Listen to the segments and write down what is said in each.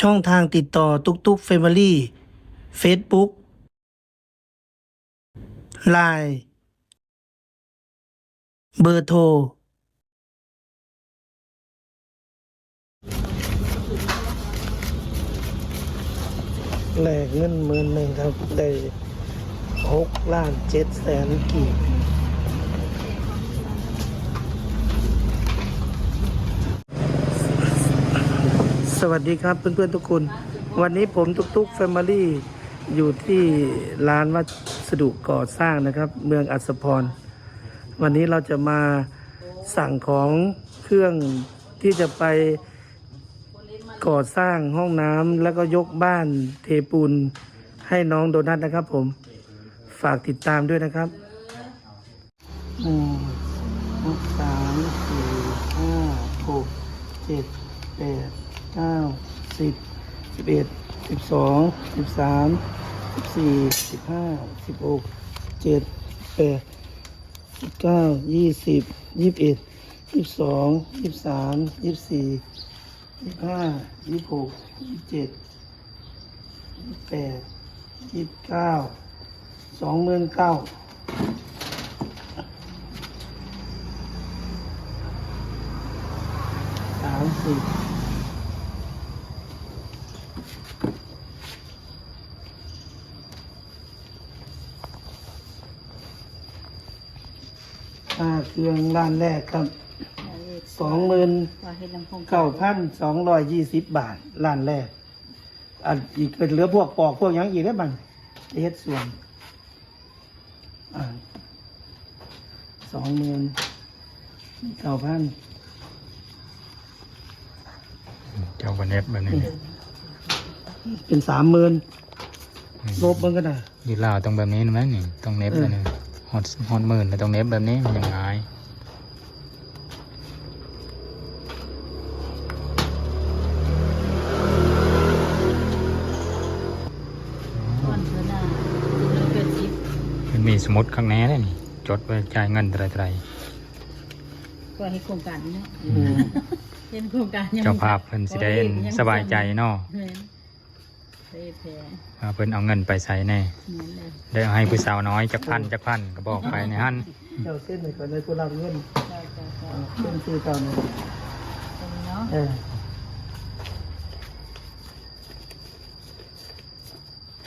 ช่องทางติดต่อตุกตุกเฟมิลี่เฟซบุ๊กไลน์เบอร์โทร แลกเงินหมื่นหนึ่งครับ ได้หกล้านเจ็ดแสนกี่บ สวัสดีครับเพื่อนๆทุกคน วันนี้ผมตุกตุกแฟมิลี่อยู่ที่ร้านวัสดุก่อสร้างนะครับ เมืองอัศพร วันนี้เราจะมาสั่งของเครื่องที่จะไปก่อสร้างห้องน้ำแล้วก็ยกบ้านเทปูนให้น้องโดนัทนะครับผมฝากติดตามด้วยนะครับหนึ่งสองสามสี่ห้าหกเจ็ดแปด เก้าสิบสิบเอ็ดสิบสองสิบสามสิบสี่สิบห้าสิบหกเจ็ดแปดสิบเก้ายี่สิบยี่สิบเอ็ดยี่สิบสองยี่สิบสามยี่สิบสี่ยี่สิบห้ายี่สิบหกยี่สิบเจ็ดยี่สิบแปดยี่สิบเก้าสองหมื่นเก้าสามสิบค่าเค รื่อง ร้านแรกครับสองหมื่นว่าเฮ็ดลำโพงเก้าพันสองร้อยยี่สิบบาทล้านแรกอันอีกเป็นเหลือพวกปอกพวกหยังอีกได้บ้างเฮ็ดส่วนอ่าสองหมื่นเก้าพันเจ้าวันเน็บแบบนี้เป็นสามหมื่นลบมันก็ได้อยู่ลาวต้องแบบนี้นะแม่นี่ต้องเน็บแบบนี้ฮอตฮอตหมื่นแต่ต้องเน็บแบบนี้มันยังไง สมุดข้างในเลยนี่จดไว้จ่ายเงินไตรก็ให้โครงการเนาะอืมเห็นโครงการยังๆเจ้าภาพเพิ่นสิได้สบายใจเนาะแม่นเฮ้ยแพ้ว่าเพิ่นเอาเงินไปใส่แน่แม่นเลยได้เอาให้ผู้สาวน้อยจักพันจักพันก็บอกไปในหั่นเจ้าเส้นหนึ่งก่อนเลยกูรับเงินเจ้าเจ้าเจ้าอ่าเส้นคือเจ้าหนึ่งตรงนี้เนาะเออ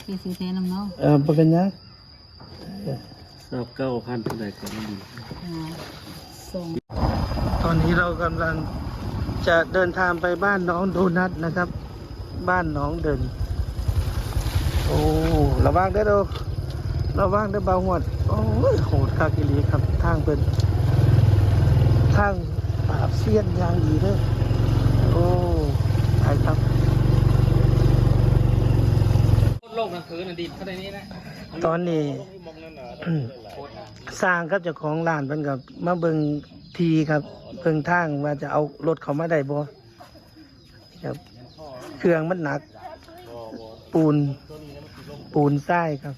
พี่สิเทน้ำเนาะ เออประกันยัง ทราบเก้าพันเท่าไหร่ก็ไม่ดีอ่าส่งตอนนี้เรากำลังจะเดินทางไปบ้านน้องโดนัทนะครับ บ้านน้องเดิน โอ้ระวังเด้อโดระวังเด้อเบาหวด โอ้ยโหดคากิลีครับทางเป็นทางปราบเสี้ยนอยางดีเด้อโอ้ไปครับ โลกนังคืนอดีตเท่าไหร่นี้นะ ตอนนี้ สร้างครับเจ้าของร้านเพิ่นกับมาเบิ่งทีครับเบิ่งทางว่าจะเอารถเขามาได้บ่ครับเครื่องมันหนัก ปูน ปูนทรายครับ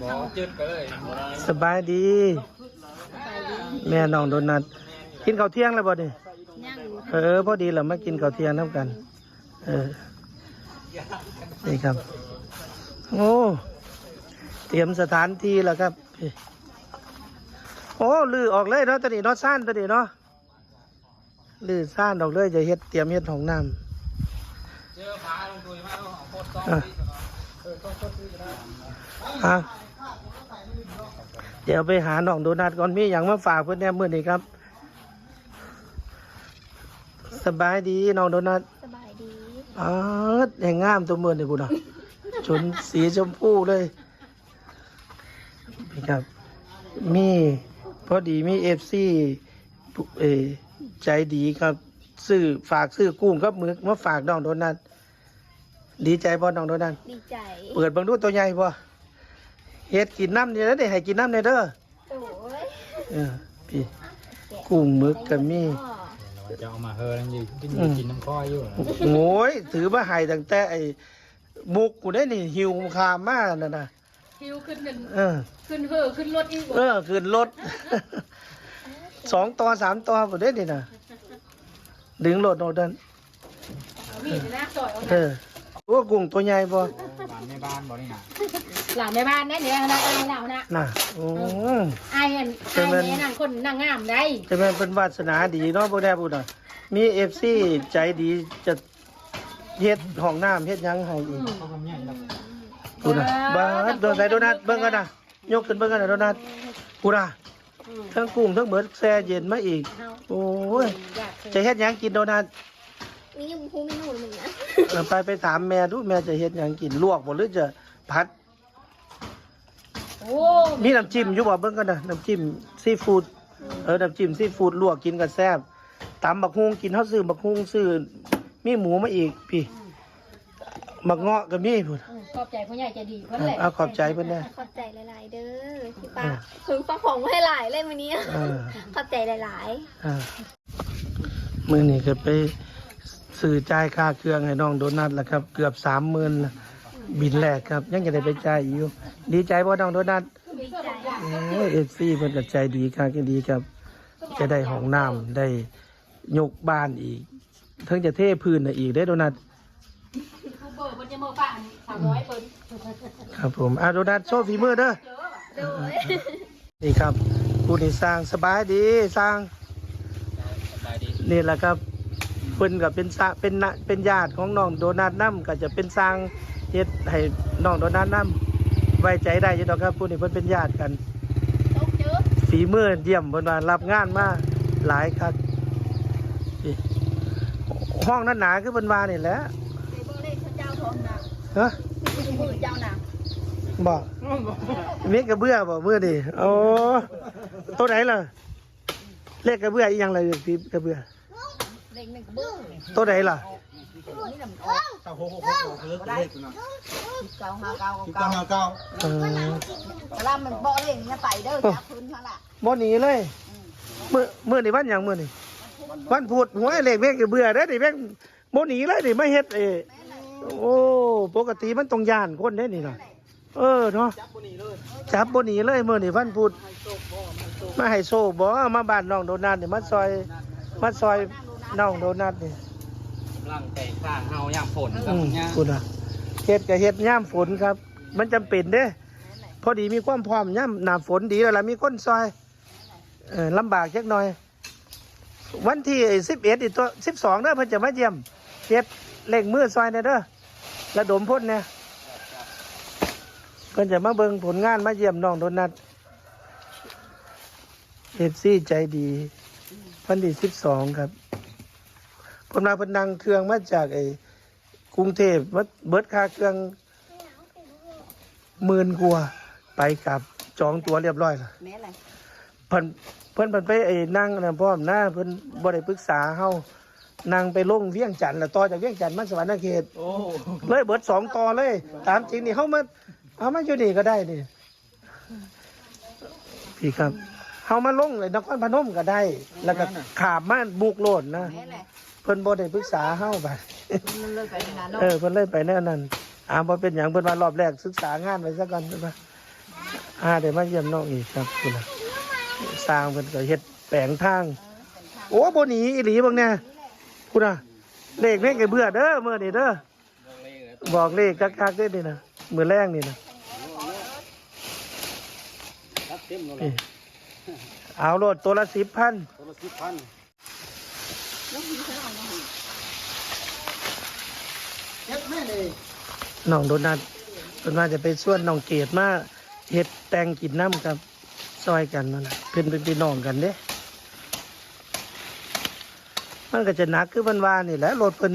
บอจืดไปเลยสบายดี แม่น้องโดนัทกินข้าวเที่ยงแล้วบ่ดิย่างอยู่เออพอดีเรามากินข้าวเที่ยงน้ำกัน เออนี่ครับ โอ้ เตรียมสถานที่แล้วครับ โอ้ลือออกเลยเนาะตอนนี้เนาะซ่านตอนนี้เนาะลือซ่านออกเลยจะเฮ็ดเตรียมเฮ็ดของน้เจอพาลงทุนมาเอาโคตรต้องำอะอะเดี๋ยวไปหาหนองโดนัทก่อนมีอย่างมาฝากเพื่อนแน่มื่อนี้ครับ สบายดีน้องโดนัท สบายดีอ๋อแห่งงามตัวเมืองเลยกูนะชนสีชมพูเลยนี่ครับ มีพอดีมีเอฟซีเออใจดีครับซื้อฝากซื้อกุ้งครับมือมาฝากน้องโดนัทดีใจบ่น้องโดนัทดีใจ เปิดเบังดูตัวใหญ่บ่เฮ็ดกินน้ำเนี่ยเด้ให้กินน้ำเนี่ยเด้อโอ้ยเออพี่กุ้งหมึกก็มีพ่อ จะเอามาเฮอแล้วอยู่กินอืมกินน้ำก้อยอยู่โอ้ยถือมาให้ตั้งแต่ไอ้มุกกูได้นี่หิวคามมากนั่นน่ะคิวขึ้นเงินเออ ขึ้นเฮ้อขึ้นรถอีกบ่เออขึ้นรถ สองตัวสามตัวหมดเด้นี่นะดึงโหลดโหลดดันมีดนะต่อยเอาเออ โอ้กุ้งตัวใหญ่บ่บ้านแม่บ้านบ่นี่นะหลังในบ้านนะเดี๋ยวนะไอ้เรานะน่ะโอ้ไอ้อันไอ้เนี่ยนั่งคนนั่งงามได้จะแม่นเป็นวาสนาดีเนาะบ่ได้พูดน่ะมีเอฟซีใจดีจะเฮ็ดห้องน้ำเฮ็ดหยังให้อีกเขาทำใหญ่แล้วพูดน่ะบ้าดโดนใส่โดนัทเบิ่งกันน่ะยกขึ้นเบิ่งกันน่ะโดนัทพูดน่ะทั้งกุ้งทั้งเบิดแช่เย็นมาอีก โอ้ยอยากจะเฮ็ดหยังกินโดนัท มีอยู่พูมีหนูหนึ่งนะเออไปไปถามแม่ดูแม่จะเฮ็ดหยังกินลวกบ่หรือจะผัด โอ้มีน้ำจิ้มอยู่บ่เบิ่งกันน่ะน้ำจิ้มซีฟู้ดเออน้ำจิ้มซีฟู้ดลวกกินก็แซ่บตำบักฮุงกินเฮาซื้อบักฮุงซื้อมีหมูมาอีกพี่บักเงาะก็มีพุ่น ขอบใจพ่อใหญ่ใจดีเพิ่นแหละเอาขอบใจเพิ่นแน่ขอบใจหลาย ๆ เด้อที่ป้าถึงฟังของมาให้หลายเลยวันนี้เออขอบใจหลายอ่ามื้อนี้ก็ไป ซื้อจ่ายค่าเครื่องให้น้องโดนัทแล้วครับ เกือบ30,000ละบินแรกครับ ยังจะได้ไปจ่ายอีกอยู่ ดีใจบ่น้องโดนัทๆดีใจโอ้ยเอฟซีเพิ่นก็ใจดีครับก็ดีครับ จะได้ห้องน้ำได้ยกบ้านอีกเพิ่งจะเทพื้นน่ะอีกได้อโดนัทผู้เบิร์มันจะมือป่านสามร้อยเปิ้นครับผมอะโดนัทโชว์ฝีมือเด้อโดยนี่ครับผู้นี่สร้างสบายดีสร้างสบายดีนี่แหละครับ เพิ่นก็เป็นสร้างเป็นนะเป็นญาติของน้องโดนัทนํก็จะเป็นสร้างเฮ็ดให้น้องโดนัทนํไว้ใจได้อยู่ดอกครับผู้นี่เพิ่นเป็นญาติกันตกเยอะฝีมือเยี่ยมเพิ่นว่ารับงานมาหลายครับนี่ห้องนั้นหนาคือเพิ่นว่านี่แหละในเบอร์เลขพระเจ้าทองนะฮะมีมือเจ้านะบอกมีกระเบื้อบ่มือดิโอ้ตัวไหนล่ะเลขกระเบื้ออีหยังล่ะพี่กระเบื้อ เลขหนึ่งกระเบื้องตัวไหนล่ะนี่ลำเก้าเก้าห้าเก้าเก้าเก้าเออเวลามันเบาเลขนี้ไปเด้อจับพื้นเขาล่ะบ่หนีเลยมื้อมื้อนี่วันหยังมื้อนี่วันพุธหวยเลขแม่งกระเบื้อเด้อนี่แม่งบ่หนีเลยนี่ไม่เฮ็ดเอโอ้ปกติมันต้องย่านคนเด้นี่น่ะเออเนาะจับบ่หนีเลยมื้อนี่วันพุธมาให้โซ่บ่มาบ้านน้องโดนัทนี่มาซอยมาซอยน้ องโดนัทนี่กำลังแต่งข้างเฮาย่างฝนกัอืบมเนี่ยคุณอะเฮ็ดกับเฮ็ดย่ามฝนครับ มันจำเป็นเด้ พอดีมีความพร้อมย่ามหนาฝนดีแล้วล่ะมีคนซอยเออลำบากจักหน่อย วันที่สิบเอ็ดอีกตัวสิบสองเด้อเพิ่นจะมาเยี่ยมเฮ็ดเล่งมือซอยเนี่ยเด้อระดมพ่นเนี่ยเพิ่นจะมาเบิ่งผลงานมาเยี่ยมน้องโดนัทเอฟซีใจดีวันที่สิบสองครับ เพนมาเพิ่นนั่งเครื่องมาจากไอ้กรุงเทพวัดเบิดค่าเครื่องหมื่นกว่าไปกลับจองตัวเรียบร้อยแล้วแม่อะไรเพิ่นเพิ่นเพิ่นไปไอ้นั่งนะพร้อมหน้าเพิ่นบ่ได้ปรึกษาเฮานั่งไปลงเวียงจันทน์แล้วต่อจากเวียงจันทน์มาสวรรค์เขตโอ้เลยเบิดสองต่อเลย ตามจริงนี่เฮามาเอามาอยู่นี่ก็ได้นี่พี่ครับเฮามาลงเลยนครพนมก็ได้ แล้วก็ขามมาบุกโลดนะแม่อะไรเพิ่นบ่ได้ปรึกษาเฮาไปมันเลยไปงานเนาะเออเพิ่นเลยไปแน่นั่นอ่าพอเป็นอย่างเพิ่นมารอบแรกศึกษางานไปซะก่อนเพิ่นว่าอ่าเดี๋ยวมาเยี่ยมน้องอีกครับคุณน่ะสร้างเพิ่นก็เฮ็ดแปลงทางโอ้บ่หนีอีหลีเบิ่งแน่คุณน่ะเลขแม่งไอ้เบื่อเด้อมื้อนี้เด้อบอกเลขกักๆเด้อนี่นะมื้อแรงนี่นะรับเต็มเลยนี่เอาโลดตัวละ10,000ตัวละ สิบพันน้องโดนัทเพิ่นวาจะไปส่วนน้องเกดมาเฮ็ดแตงกินน้ำครับซอยกันนั่นน่ะเพิ่นเป็นพี่น้องกันเด้มันก็จะหนักคือวันวานนี่แหละรถเพิ่น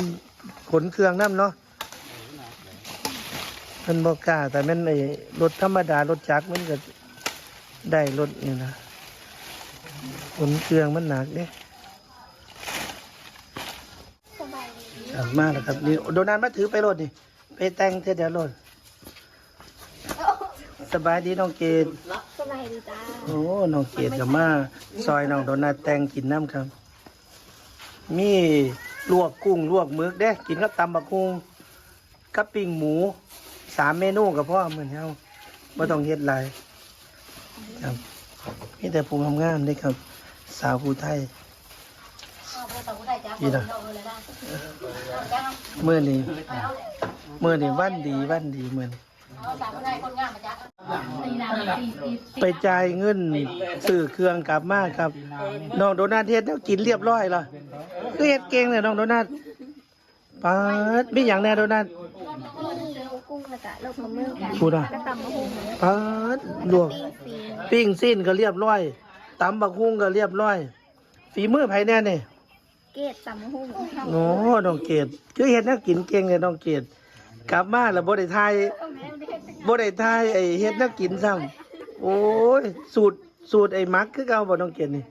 ขนเครื่องน้ำเนาะเพิ่นบอกกล้าแต่แมันไอ้รถธรรมดารถจักรมันก็ได้รถนี่นะขนเครื่องมันหนักเด้ สบายดีอะมาแล้วครับนี่โดนัทมาถือไปรถนี่ไปแต่งเทเดียวรถสบายดีน้องเกดสบายดีจ้าโอ้น้องเกดกับมาซอยน้องโดนัทแต่งกินน้ำครับ มีลวกกุ้งลวกหมึกเด้กินกับตำบักกุ้งกับปิ้งหมูสามเมนูกับพ่อเหมือนเฮาบ่ต้องเฮ็ดหลายครับมีแต่ปรุงทำงานเด้ครับ สาวผู้ไทย นี่นะเมื่อนี้เมื่อนี้วันดีวันดีเมื่อนไปจ่ายเงินซื้อเครื่องกลับมาครับน้องโดนัทเฮ็ดแล้วกินเรียบร้อยและคือเฮ็ดเก่งเลยน้องโดนัทปาดมีอย่างแน่โดนัทกุ้งกระตะลวกมะม่วงกันพูดอะตำมะฮุ่งปาดลวกปิ้งซีนปิ้งสิ้นก็เรียบร้อยตำบักฮุ่งก็เรียบร้อยฝีมือไผแน่เนี่ย เกตตำมะฮุ่งโอ้น้องเกดคือเฮ็ดแนวกินเก่งเลยน้องเกดกลับมาแล้วบ่ได้ทายบ่ได้ทายไอ้เฮ็ดแนวกินซ้ำโอ้ยสูตรสูตรไอ้มักคือเก่าบ่น้องเกดนี่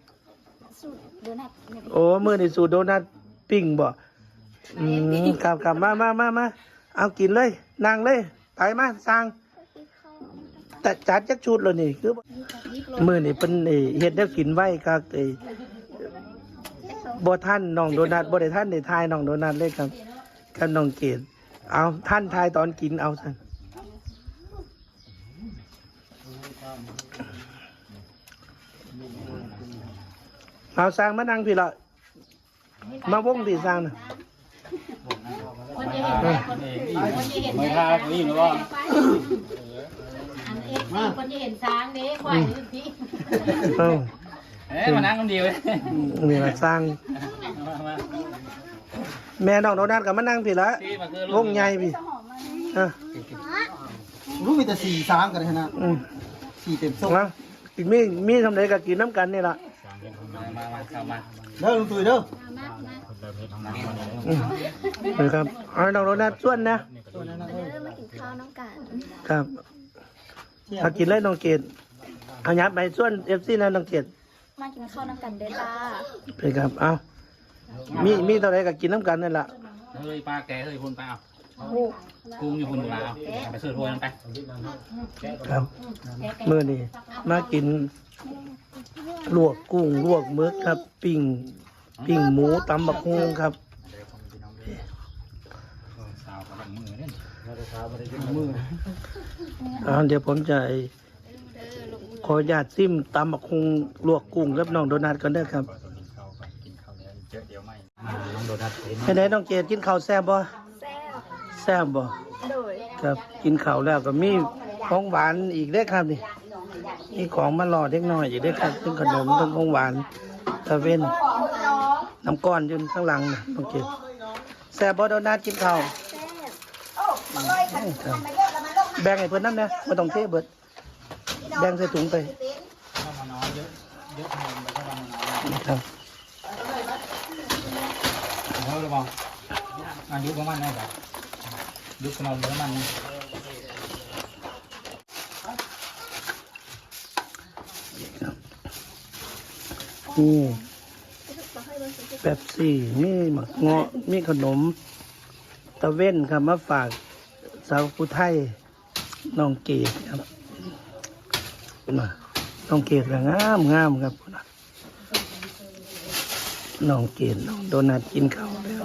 สูตรโดนัทเนี่ยโอ้มื้อนี้สูตรโดนัทปิ้งบ่อืมครับครับมามามามาเอากินเลยนั่งเลยไปมาสั่งแต่จัดจักชุดแล้วนี่คือ มื้อนี้เพิ่นไอ้เฮ็ดแนวกินไว้ครับไอ้ บ่ทันน้องโดนัทบ่ได้ทันได้ทายน้องโดนัทเลยครับกับน้องเกดเอาท่านทายตอนกินเอาซั่นเอาสร้างมานั่งพี่ละมาวงที่สร้างนะคนจะเห็นได้คนจะเห็นไม่ทานี่หรือว่าอันเอฟซีคนจะเห็นช้างเด้ควายนี่พี่ เอ้าเอ๊ะมานั่งคนเดียวเลยนี่ละสร้าง มามาแม่น้องโดนัทก็มานั่งพี่ละที่มาคือวงใหญ่พี่อะรู้มีแต่สี่สามกันเลยนะอืมสี่เต็มส้มมากินมีมีทำไรก็กินน้ำกันนี่ล่ะมามามาเข้ามาเด้อลุงตุ้ยเด้ออืมนี่ครับเอาน้องโดนัทส่วนนะเริ่มมากินข้าวน้ำกันครับเอากินเลยน้องเกดเอายับไปส่วนเอฟซีนะน้องเกด มากินข้าวน้ำกันเด้อจ้าไปครับ เอามี มีเท่าไรก็กินน้ำกันนั่นแหละเฮ้ยป้าแกเฮ้ยคุณป้าเอาโอ้โหกุ้งอยู่คุณมาเอาไปซื้อถ้วยนั้นไปครับเมื่อนี้มากิน ลวกกุ้ง ลวกหมึกครับ ปิ้ง ปิ้งหมูตำบักฮุงครับ สาวกับมือเนี่ยอ่าเดี๋ยวผมจะไอ้ ขออนุญาตซิมตำบักฮุงลวกกุ้งกับน้องโดนัทก่อนเด้อครับเจอเดี๋ยวไม่น้องโดนัทเห็นให้ได้น้องเกดกินข้าวแซ่บบ่แซ่บแซ่บบ่โดยครับกินข้าวแล้วก็มีของหวานอีกเด้อครับนี่มีของมาหล่อเล็กน้อยอีกเด้อครับทั้งขนมทั้งของหวานตะเวนน้ำก้อนอยู่ข้างหลังนะน้องเกดแซ่บบ่โดนัทกินข้าวครับแบ่งให้เพิ่นน้ำนะไม่ต้องเทเบิด แบ่งใส่ถุงไปครับเฮ้ยบอกอายุประมาณไหนครับยุคขนมประมาณนี้นี่แป๊บซี่มีหมักเงาะมีขนม ตะเว้นครับมาฝากสาวผู้ไทยน้องเกดครับ มาน้องเกดก็งามงามครับพุ่นน่ะน้องเกดน้องโดนัทกินข้าวแล้ว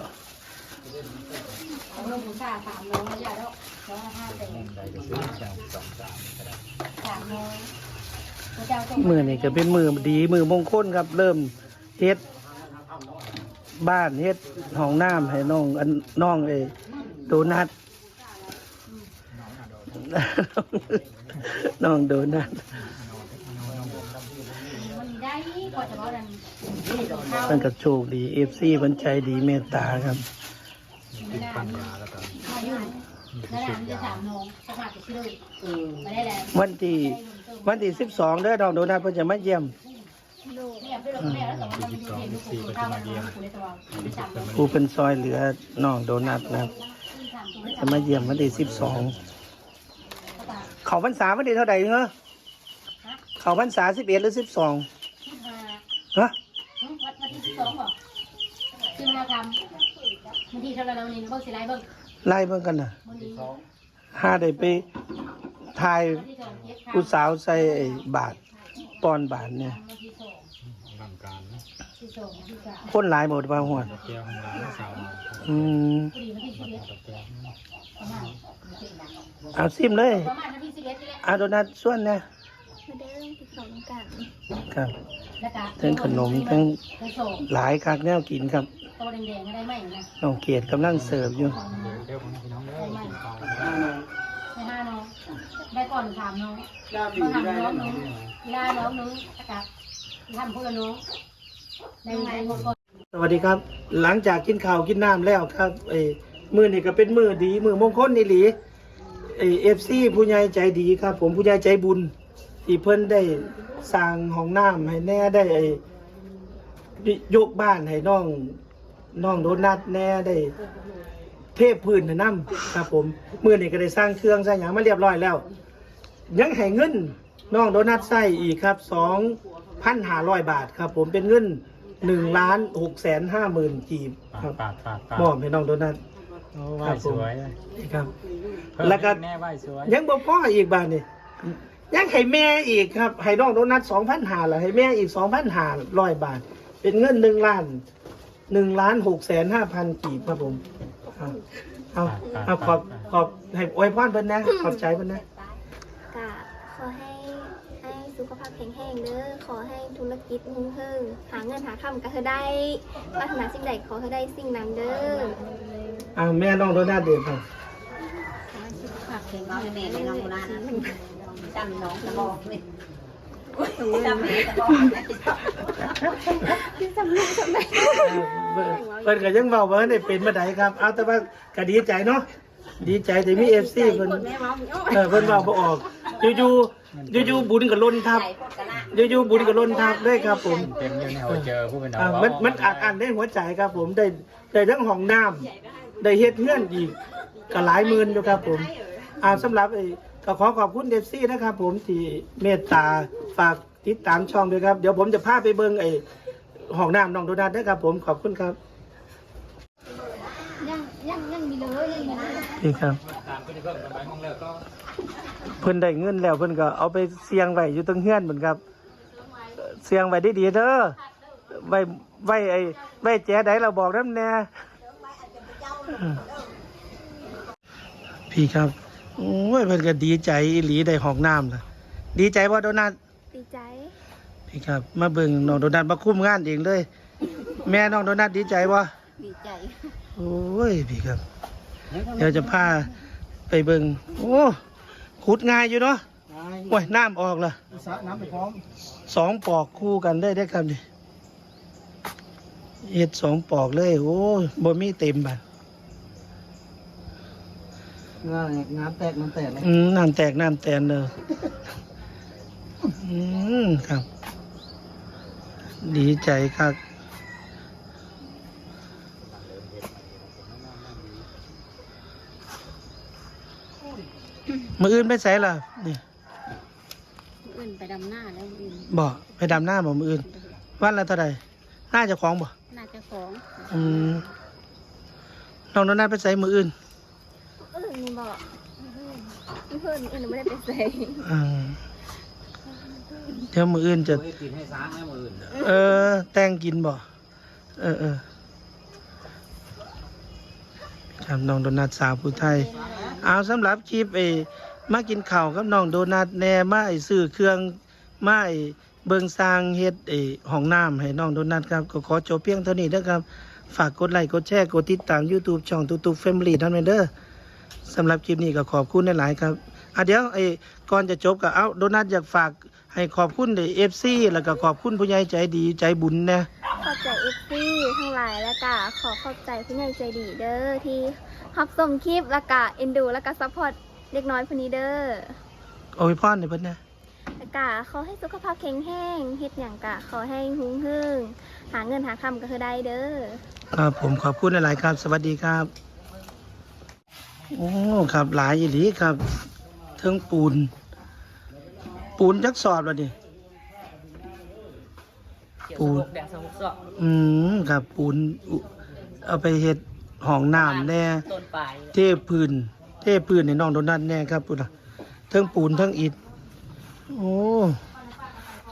มือนี่ก็เป็นมือดีมือมงคลครับ เริ่มเฮ็ดบ้านเฮ็ดห้องน้ำให้น้องน้องเอโดนัทน้องโดนัทมันได้ พอจะบอกดังมันก็โชคดีเอฟซีมันใจดีเมตตาครับไม่ได้มาอยู่นั่นแหละมันจะสามโมงสมัครไปชื่อไม่ได้แล้ววันที่วันที่สิบสองเด้อน้องโดนัทเพิ่นจะมาเยี่ยมเนี่ยไปลงแม่แล้วแต่ว่ามันอยู่เห็นลูกคุณข้าวมันอยู่ในตัวที่สามโมงผู้เป็นซอยเหลือน้องโดนัทนะครับจะมาเยี่ยมวันที่สิบสองเขาพรรษาวันที่เท่าไหร่เหรอเขาพรรษาสิบเอ็ดหรือสิบสอง ฮะวัดวันที่สิบสองบอกคือมาทำวันที่เท่าไรวันนี้เบิ้งสิไลเบิ้งไล่เบิ่งกันนะวันนี้ห้าได้ไปถ่ายวันที่สองเจ็ดค่ะผู้สาวใส่ไอ้บาทปอนบาทเนี่ย วันที่สองร่างการนะที่สองวันที่สามคนหลายหมดบางหัวเกี่ยวของเราสาวอืมพอดีวันที่สิบเอ็ดประมาณเอาซิมเลยประมาณวันที่สิบเอ็ดนี่แหละอาโดนัทส่วนเนี่ย มาเด้อที่เขาต้องการครับแล้วก็ทั้งขนมทั้งกระโสกหลายคักแนวกินครับโตแดงๆก็ได้ไหมนะน้องเกียรติกำลังเสิร์ฟอยู่เดี๋ยวผมพี่น้องเด้อได้ห้าน้องได้ก่อนถามน้องลาบมาดีถามได้น้องนึงลาน้องนึงกับทำเพื่อนน้องได้ไงหมดก่อนสวัสดีครับ หลังจากกินข้าวกินน้ำแล้วครับเอ้มือนี่ก็เป็นมือดีมือมงคลนี่หลีเอฟซีผู้ใหญ่ใจดีครับ ผมผู้ใหญ่ใจบุญ ที่เพิ่นได้สร้างห้องน้ำให้แน่ได้ไอ้ยกบ้านให้น้องน้องโดนัทแน่ได้ เทพพื้นให้น้ำครับ ผมมือนี่ก็ได้สร้างเครื่องสร้างอย่างมาเรียบร้อยแล้ว ยังให้เงินน้องโดนัทใส่อีกครับสองพันห้าร้อยบาทครับ ผมเป็นเงินหนึ่งล้านหกแสนห้าหมื่นกีบครับปาดปาดปาดมอบให้น้องโดนัท โอ้ไหวสวยนี่ครับเพิ่มแล้วก็ แน่ไหวสวยยังบ่พออีกบาทนี่ ยังให้แม่อีกครับให้น้องโดนัทสองพันหาละให้แม่อีกสองพันหาร้อยบาท เป็นเงินหนึ่งล้านหนึ่งล้านหกแสนห้าพันกีบครับผมเอาเอาเอาขอบขอบให้อวยพรเพิ่นนะขอบใจเพิ่นนะกะขอให้ให้สุขภาพแข็งแรงเด้อขอให้ธุรกิจมุ่งเพิ่งหาเงินหาคำก็คือได้ปรารถนาสิ่งใดขอให้ได้สิ่งนั้นเด้อเอาแม่น้องโดนัทเดือดครับผักเค็มเอาแม่ในน้องนานะจำน้องจะบอกนี่จำแม่จะบอกเพิ่นก็ยังเว้าว่าได้เป็นมาไดครับ เอาแต่ว่าก็ดีใจเนาะดีใจที่มี FC เพิ่นเออเพิ่นเว้าบ่ออกอยู่ๆอยู่ๆบุญก็ล้นทับอยู่ๆบุญก็ล้นทับเลยครับผมเต็มอยู่ในหัวเจอผู้เป็นดาวอ่ามันมันอัดอันได้หัวใจครับผมได้ได้ทั้งห้องน้ำได้เฮ็ดเงื่อนอีกก็หลายหมื่นอยู่ครับผมอ่าสำหรับไอ้ ก็ขอขอบคุณเดฟซี่นะครับ ผมที่เมตตาฝากติดตามช่องด้วยครับ เดี๋ยวผมจะพาไปเบิ่งไอ้ห้องน้ำน้องโดนัทนะครับ ผมขอบคุณครับยังยังยังมีเลยยังมีเลยนี่ครับ ตามไปที่เพิ่มกันไปห้องแล้วก็เพิ่นได้เงินแล้วเพิ่นก็เอาไปเสี่ยงไว้อยู่ตรงเฮือนเหมือนครับ เสี่ยงไว้ดีๆเด้อไว้ไว้ไอ้ไว้แจ๋ใดเราบอกนำแน่พี่ครับ โอ้ยเพิ่นก็ดีใจอีหลีได้ห้องน้ำล่ะ ดีใจบ่โดนัทดีใจพี่ครับ มาเบิ่งน้องโดนัทมาคุมงานเองเลย แม่น้องโดนัทดีใจบ่ดีใจ โอ้ยพี่ครับ เดี๋ยวจะพาไปเบิ่งโอ้ขุดง่ายอยู่เนาะนายโอ้ยน้ำออกละสระน้ำไปพร้อมสองปอกคู่กันได้ได้อครับนี่เฮ็ดสองปอกเลย โอ้ยบ่มีเต็มบัด งานงานแตกน้ำแตกเลยอืมน้ำแตกน้ำแตนเลยอืมครับ ดีใจครับมืออื่นไปใส่ล่ะนี่อื่นไปดำหน้าแล้วอื่นบ่ไปดำหน้าบ่มืออื่นวันละเท่าใดน่าจะของบ่น่าจะของอืมน้องโดนัทไปใส่มืออื่นเออนี่บอก เพื่อนเพื่อนไม่ได้ไปใส่อ่าเดี๋ยวมืออื่นจะกินให้ซ้างให้มืออื่นเออ แต่งกินบ่ เออเออครับน้องโดนัทสาวผู้ไทย เอาสำหรับคลิปไอ้มากินข้าวกับน้องโดนัทแหน่มาไอ้ซื้อเครื่องมาไอ้เบิงสร้างเฮ็ดไอ้ห้องน้ำให้น้องโดนัทครับ ก็ขอจบเพียงเท่านี้นะครับ ฝากกดไลค์กดแชร์กดติดตาม YouTube ช่องตุตุกแฟมิลี่ท่านเด้อ สำหรับคลิปนี้ก็ขอบคุณหลายๆครับอะเดี๋ยวไอ้ก่อนจะจบก็เอาโดนัทอยากฝากให้ขอบคุณเอฟซีแล้วก็ขอบคุณผู้ใหญ่ใจดีใจบุญนะขอบใจเอฟซีทั้งหลายแล้วก็ขอขอบใจพี่ใหญ่ใจดีเด้อที่รับส่งคลิปแล้วก็เอ็นดูแล้วก็ซัพพอร์ตเด็กน้อยคนนี้เด้อโอ้ยพรในเพิ่นนะแล้วก็ขอให้สุขภาพแข็งแรงเฮ็ดอย่างกะขอให้หุ้งหึ่งหาเงินหาคำก็คือได้เด้อครับผมขอบคุณหลายๆครับ สวัสดีครับ โอ้ครับหลายอีหลีครับเทิงปูน ปูนจักสอบแล้วนี่ปูนอืมครับปูนอุเอาไปเฮ็ดห้องน้ำแน่ต้นปลายเทพื้นเทพื้นในน้องโดนัทแน่ครับปุ่นน่ะเทิงปูนเทิงอิฐโอ้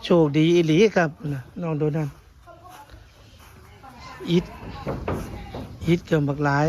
โชคดีอีหลีครับปุ่นน่ะน้องโดนัทอิฐอิฐเกินบักหลาย